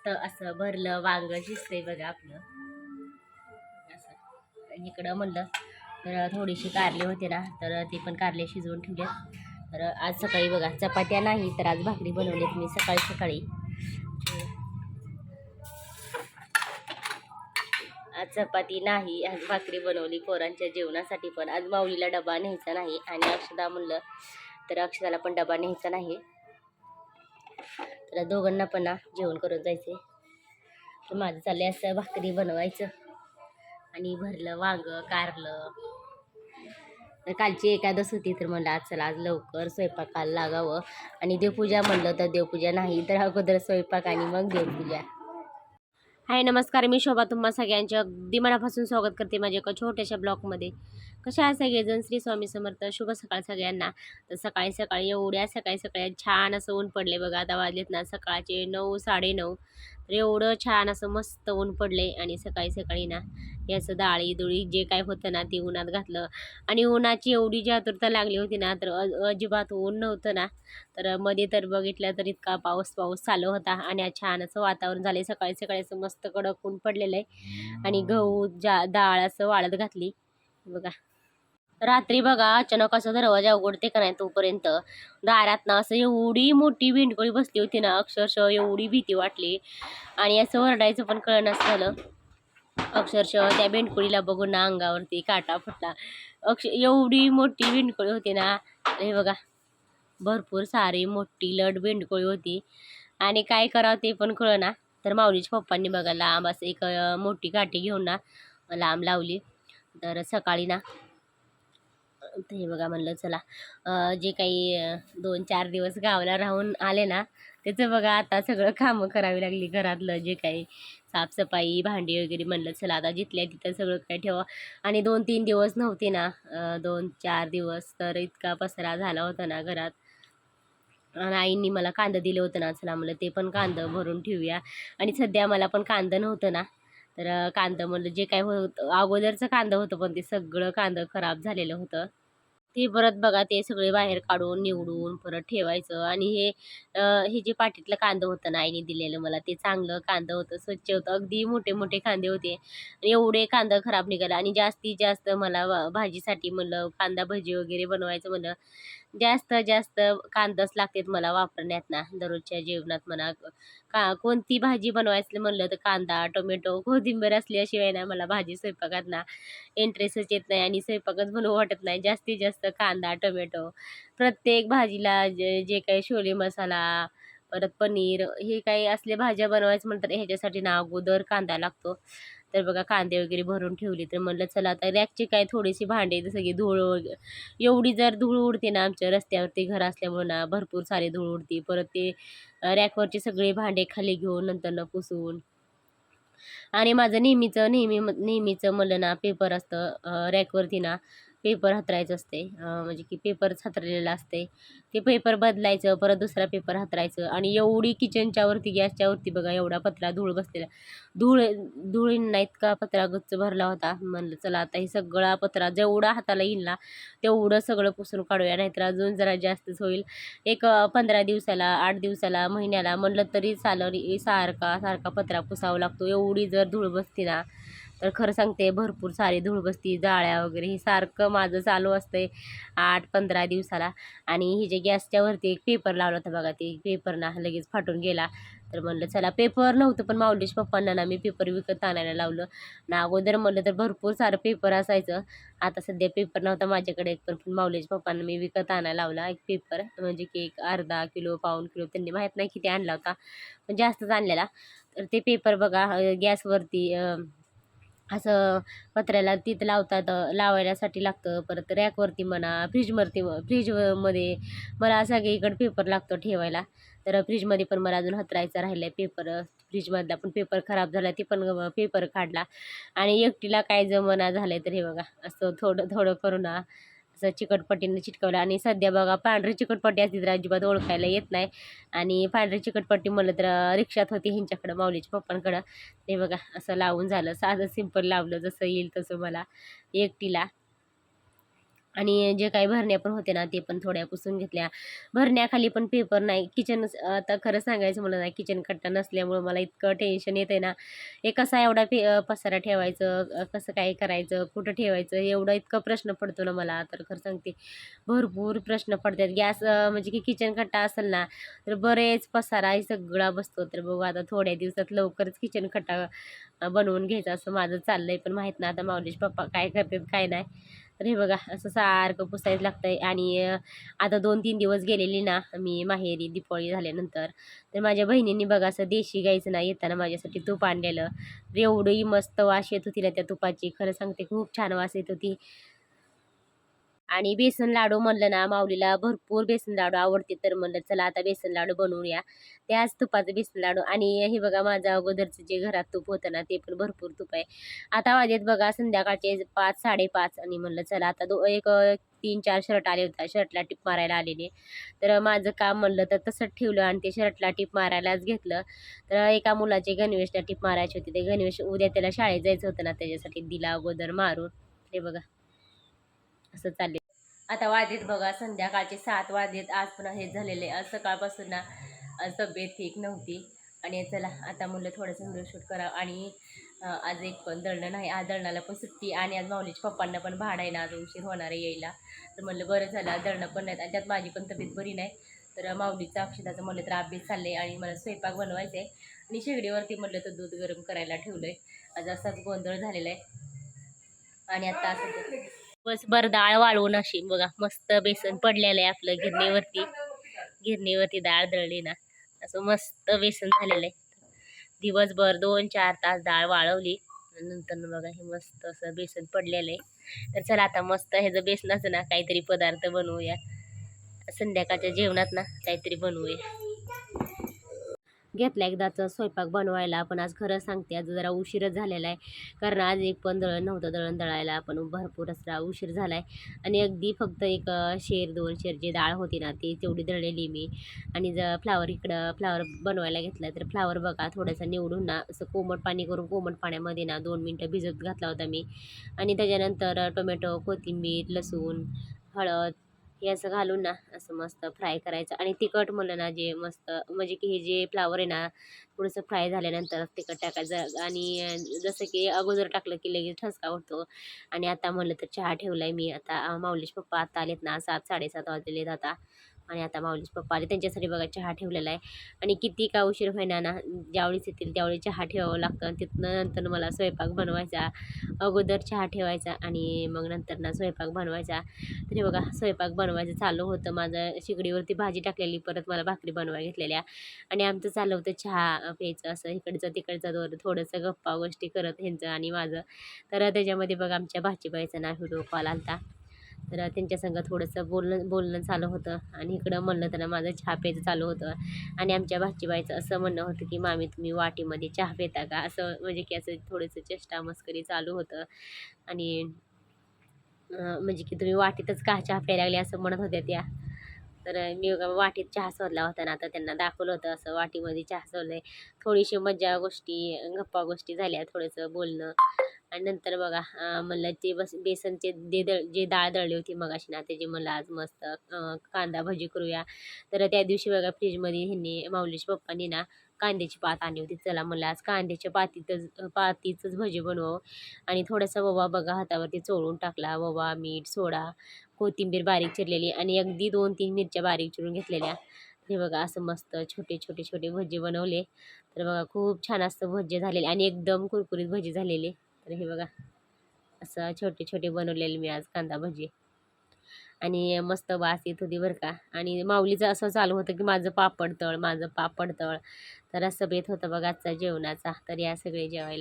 मस्त असं भरलं वांग शिजते बघा आपलं. असं. इकडं म्हणलं तर थोडीशी कारले होते ना तर ते पण कारले शिजवून ठेवले तर आज सकाळी बघा चपात्या नाही तर आज भाकरी बनवलीत मी सकाळी सकाळी. आज चपाती नाही आज भाकरी बनवली पोरांच्या जेवणासाठी पण. आज माऊलीला डबा न्यायचा नाही आणि अक्षदा म्हणलं तर अक्षदाला पण डबा न्यायचा नाही. तर दोघांना पण ना जेवण करत जायचे तर माझं चाललंय असं भाकरी बनवायचं. आणि भरलं वांग कारलं. तर कालची एकादस होती तर म्हणलं आज चला आज लवकर स्वयंपाकाला लागावं. आणि देवपूजा म्हणलं तर देवपूजा नाही तर अगोदर स्वयंपाक आणि मग देवपूजा. हाय नमस्कार. मी शोभा. तुम्हा सगळ्यांचे अगदी मनापासून स्वागत करते माझ्या एका छोट्याशा ब्लॉगमध्ये. कशा आहे सगळेजण? श्री स्वामी समर्थ. शुभ सकाळ सगळ्यांना. तर सकाळी सकाळी एवढ्या सकाळी सकाळी छान असं ऊन पडले बघा. आता वाजलेत ना सकाळचे नऊ साडेनऊ तर एवढं छान असं मस्त ऊन पडले आणि सकाळी सकाळी ना हे असं डाळी दुळी जे काय होतं ना ते उन्हात घातलं. आणि उन्हाची एवढी जी आतुरता लागली होती ना तर अजिबात ऊन नव्हतं ना. तर मध्ये तर बघितलं तर इतका पाऊस पाऊस चालू होता आणि आज छान असं वातावरण झाले सकाळी सकाळी असं मस्त कडक ऊन पडलेलं आहे आणि गहू जा डाळ असं वाळत घातली. बघा. रात्री बघा अचानक असं दरवाजा उघडते का नाही तोपर्यंत. दारात ना असं एवढी मोठी भेंडकोळी बसली होती ना अक्षरशः एवढी भीती वाटली. आणि असं ओरडायचं पण कळणं झालं. अक्षरशः त्या भेंडकुळीला बघून ना अंगावरती काटा फुटला. अक्ष एवढी मोठी भेंडकोळी होती ना. हे बघा भरपूर सारी मोठी लट भेंडकोळी होती. आणि काय करावं ते पण कळना तर माऊलीच्या पप्पांनी बघा लांब असं एक मोठी काठी घेऊन ना लांब लावली. तर सकाळी ना तर हे बघा म्हणलं चला. जे काही दोन चार दिवस गावाला राहून आले ना त्याचं बघा आता सगळं कामं करावी लागली घरातलं जे काही साफसफाई भांडी वगैरे म्हणलं चला आता जिथल्या तिथं सगळं काय ठेवा. आणि दोन तीन दिवस नव्हते ना दोन चार दिवस तर इतका पसरा झाला होता ना घरात. आणि आईंनी मला कांदं दिलं होतं ना चला म्हणलं ते पण कांदं भरून ठेवूया. आणि सध्या मला पण कांदं नव्हतं ना तर कांदं म्हणलं जे काय होतं अगोदरचं कांदं होतं पण ते सगळं कांदं खराब झालेलं होतं. ते परत बघा ते सगळे बाहेर काढून निवडून परत ठेवायचं. आणि हे हे जे पाटीतलं कांदं होतं ना आईने दिलेलं मला ते चांगलं कांदं होतं स्वच्छ होतं. अगदी मोठे मोठे कांदे होते. आणि एवढे कांदा खराब निघाला. आणि जास्तीत जास्त मला भाजीसाठी म्हणलं कांदा भजी वगैरे बनवायचं म्हणलं जास्त जास्त कांदाच लागतात मला वापरण्यात ना दररोजच्या जेवणात म्हणा. का कोणती भाजी बनवायचं म्हणलं तर कांदा टोमॅटो कोथिंबीर असल्याशिवाय ना मला भाजी स्वयंपाकात ना इंटरेस्टच येत नाही आणि स्वयंपाकच बनवू वाटत नाही. जास्तीत जास्त कांदा टोमॅटो प्रत्येक भाजीला जे जे काही छोले मसाला परत पनीर हे काही असले भाज्या बनवायचं म्हणतात ह्याच्यासाठी ना अगोदर कांदा लागतो. तर बघा कांदे वगैरे भरून ठेवली तर म्हणलं चला आता रॅकची काय थोडीशी भांडे जसं की धूळ वगैरे. एवढी जर धूळ उडते ना आमच्या रस्त्यावरती घर असल्यामुळं ना भरपूर सारी धूळ उडते. परत ते रॅकवरचे सगळे भांडे खाली घेऊन नंतर न पुसून. आणि माझं नेहमीचं नेहमी नेहमीचं म्हणलं ना पेपर असतं रॅकवरती ना. पेपर हातरायचं असते. म्हणजे की पेपरच हातरलेलं असते. ते पेपर बदलायचं परत दुसरा पेपर हातरायचं आणि एवढी किचनच्यावरती गॅसच्यावरती बघा एवढा पत्रा धूळ बसलेला. धूळ धुळींना इतका पत्रा गच्च भरला होता. म्हणलं चला आता हे सगळा पत्रा जेवढा हाताला येईल ना तेवढं सगळं पुसून काढूया नाहीतर अजून जरा जास्तच होईल. एक पंधरा दिवसाला आठ दिवसाला महिन्याला म्हणलं तरी चालर सारखा सारखा पत्रा पुसावा लागतो. एवढी जर धूळ बसते ना तर खरं सांगते भरपूर सारी धूळ बसती जाळ्या वगैरे हे सारखं माझं चालू असतंय आठ पंधरा दिवसाला. आणि हे जे गॅसच्या वरती एक पेपर लावला होता बघा ते पेपर ना लगेच फाटून गेला. तर म्हणलं चला पेपर नव्हतं पण माऊलीश पप्पांना ना मी पेपर विकत आणायला लावलं. ना अगोदर म्हणलं तर भरपूर सारं पेपर असायचं. आता सध्या पेपर नव्हता माझ्याकडे एक पण पण माऊलीश पप्पांना मी विकत आणायला लावला एक पेपर. म्हणजे की एक अर्धा किलो पाऊण किलो त्यांनी माहीत नाही किती आणला होता पण जास्तच आणलेला. तर ते पेपर बघा गॅसवरती असं पत्र्याला तिथं लावतात लावायलासाठी लागतं. परत रॅकवरती म्हणा फ्रीजवरती फ्रीजमध्ये मला सगळीकडे पेपर लागतो ठेवायला. तर फ्रीजमध्ये पण मला अजून हतरायचा राहिला आहे पेपर. फ्रीजमधला पण पेपर खराब झाला ते पण पेपर काढला. आणि एकटीला काय जमना झालं तर हे बघा असं थोडं थोडं करू ना. असं चिकटपट्टीने चिटकवलं. आणि सध्या बघा पांढरी चिकटपट्टी असते तर अजिबात ओळखायला येत नाही. आणि पांढरी चिकटपट्टी म्हणलं तर रिक्षात होती ह्यांच्याकडं माऊलीच्या पप्पांकडं. ते बघा असं लावून झालं. साधं सिंपल लावलं. जसं येईल तसं मला. एकटीला. आणि जे काही भरण्या पण होते ना ते पण थोड्या पुसून घेतल्या. भरण्याखाली पण पेपर नाही. किचन आता खरं सांगायचं मला नाही किचन कट्टा नसल्यामुळं मला इतकं टेन्शन येतं आहे ना. हे कसा एवढा पे पसारा ठेवायचं कसं काय करायचं कुठं ठेवायचं एवढा इतका प्रश्न पडतो ना मला. तर खरं सांगते भरपूर प्रश्न पडतात. गॅस म्हणजे की किचन कट्टा असेल ना तर बरेच पसारा हे सगळा बसतो. तर बघू आता थोड्या दिवसात लवकरच किचन कट्टा बनवून घ्यायचा असं माझं चाललं आहे पण माहीत नाही आता माऊलीश पप्पा काय करतात काय नाही. तर हे बघा असं सारखं पुसायचं लागतंय. आणि आता दोन तीन दिवस गेलेली ना मी माहेरी दिपावळी झाल्यानंतर तर माझ्या बहिणींनी बघा असं देशी गाईचं ना येताना माझ्यासाठी तूप आणलेलं. एवढी मस्त वास येत होती ना त्या तुपाची. खरं सांगते खूप छान वास येत होती. आणि बेसन लाडू म्हणलं ना माऊलीला भरपूर बेसन लाडू आवडते तर म्हणलं चला आता बेसन लाडू बनवूया त्याच तुपाचं बेसन लाडू आणि हे बघा माझं अगोदरचं जे घरात तूप होतं ना ते पण भरपूर तूप आहे. आता वाजेत बघा संध्याकाळचे पाच साडेपाच आणि म्हणलं चला आता दो एक तीन चार शर्ट आले होता शर्टला टिप मारायला आलेले. तर माझं काम म्हणलं तर तसंच ठेवलं आणि ते शर्टला टिप मारायलाच घेतलं. तर एका मुलाचे गणवेशला टिप मारायची होती ते गणवेश उद्या त्याला शाळेत जायचं होतं ना त्याच्यासाठी दिला अगोदर मारून. हे बघा असं चालले आता वाजेत बघा संध्याकाळचे सात वाजेत आज पुन्हा हे झालेले आज सकाळपासून ना आज तब्येत ठीक नव्हती. आणि चला आता म्हणलं थोडंसं व्हिडिओ शूट करावं. आणि आज एक पण दळणं नाही आज दळणाला पण सुट्टी आणि आज माऊलीच्या पप्पांना पण भाडं आहे ना आज उशीर होणार आहे यायला. तर म्हणलं बरं झालं आज दळणं पण नाहीत आणि त्यात माझी पण तब्येत बरी नाही. तर माऊलीचा अक्षताचं म्हणलं तर अभ्यास चालले आणि मला स्वयंपाक बनवायचा आहे आणि शेगडीवरती म्हणलं तर दूध गरम करायला ठेवलं आहे आज असाच गोंधळ झालेला आहे. आणि आता असं बस बरं डाळ वाळवून अशी बघा मस्त बेसन पडलेलं आहे आपलं गिरणीवरती. गिरणीवरती डाळ दळली ना असं मस्त बेसन झालेलं आहे. दिवसभर दोन चार तास डाळ वाळवली. नंतर बघा हे मस्त असं बेसन पडलेलं आहे. तर चला आता मस्त ह्याचं बेसनाचं ना काहीतरी पदार्थ बनवूया. संध्याकाळच्या जेवणात ना काहीतरी बनवूया. घेतला एकदाचा स्वयंपाक बनवायला. पण आज खरं सांगते आज जरा उशीरच झालेला आहे. कारण आज एक पण दळण नव्हतं दळण दळायला पण भरपूर असा उशीर झाला आहे आणि अगदी फक्त एक शेर दोन शेर जी डाळ होती ना ती तेवढी दळलेली मी. आणि जर फ्लावर इकडं फ्लावर बनवायला घेतला तर फ्लावर बघा थोडंसं निवडून ना असं कोमट पाणी करून कोमट पाण्यामध्ये ना दोन मिनटं भिजत घातला होता मी. आणि त्याच्यानंतर टोमॅटो कोथिंबीर लसूण हळद हे असं घालून ना असं मस्त फ्राय करायचं. आणि तिखट म्हणलं ना जे मस्त म्हणजे की हे जे फ्लावर आहे ना थोडंसं फ्राय झाल्यानंतर तिखट टाकायचं. आणि जसं की अगोदर टाकलं की लगेच ठसका उठतो आणि आता म्हणलं तर चहा ठेवला आहे मी. आता माऊलीचे पप्पा आता आलेत ना सात साडेसात वाजलेत आता. आणि आता माऊलीचे पप्पा आले. त्यांच्यासाठी बघा चहा ठेवलेला आहे. आणि किती का उशीर होईना ना ज्यावेळेस येतील त्यावेळी चहा ठेवावं लागतं. आणि तिथनं नंतर मला स्वयंपाक बनवायचा. अगोदर चहा ठेवायचा आणि मग नंतर ना स्वयंपाक बनवायचा. तरी बघा स्वयंपाक बनवायचं चालू होतं. माझं शिकडीवरती भाजी टाकलेली परत मला भाकरी बनवाय घेतलेल्या. आणि आमचं चालू होतं चहा प्यायचं असं. इकडचं तिकडचं दोर थोडंसं गप्पा गोष्टी करत ह्यांचं आणि माझं. तर त्याच्यामध्ये बघा आमच्या भाजीबाईचा ना व्हिडिओ कॉल होता तर त्यांच्या संग थोडंसं बोलणं बोलणं चालू होतं. आणि इकडं म्हणलं तर माझं चहा प्यायचं चालू होतं. आणि आमच्या भाजीबाईचं असं म्हणणं होतं की मामी तुम्ही वाटीमध्ये चहा पिता का? असं म्हणजे की असं थोडंसं चेष्टा मस्करी चालू होतं. आणि म्हणजे की तुम्ही वाटीतच का चहा प्यायला लागले? असं म्हणत होत्या त्या. तर मी बघा वाटीत चहा सोडला होता ना आता त्यांना दाखवलं होतं असं वाटीमध्ये चहा सोडलं आहे थोडीशी मज्जा गोष्टी गप्पा गोष्टी झाल्या थोडंसं बोलणं. आणि नंतर बघा म्हणलं ते बस बेसनचे दे दळ जे डाळ दळली होती मगाशी ना त्याची मला आज मस्त कांदा भजी करूया. तर त्या दिवशी बघा फ्रीजमध्ये ह्यांनी माऊलीच्या पप्पांनी ना कांद्याची पात आणली होती. चला म्हणलं आज कांद्याच्या पातीतच पातीचंच भजी बनवावं आणि थोडासा ववा बघा हातावरती चोळून टाकला ववा मीठ सोडा. कोथिंबीर बारीक चिरलेली आणि अगदी दोन तीन मिरच्या बारीक चिरून घेतलेल्या. हे बघा असं मस्त छोटे छोटे छोटे भजे बनवले. तर बघा खूप छान असतं भजे झालेले आणि एकदम कुरकुरीत भजी झालेले. तर हे बघा असं छोटे छोटे बनवलेले मी आज कांदा भजी. आणि मस्त वास येत होती बरं का. आणि माऊलीचं असं चालू होतं की माझं पापड तळ माझं पापड तळ तर असं बेत होतं बघा आजचा जेवणाचा. तर या सगळे जेवायला.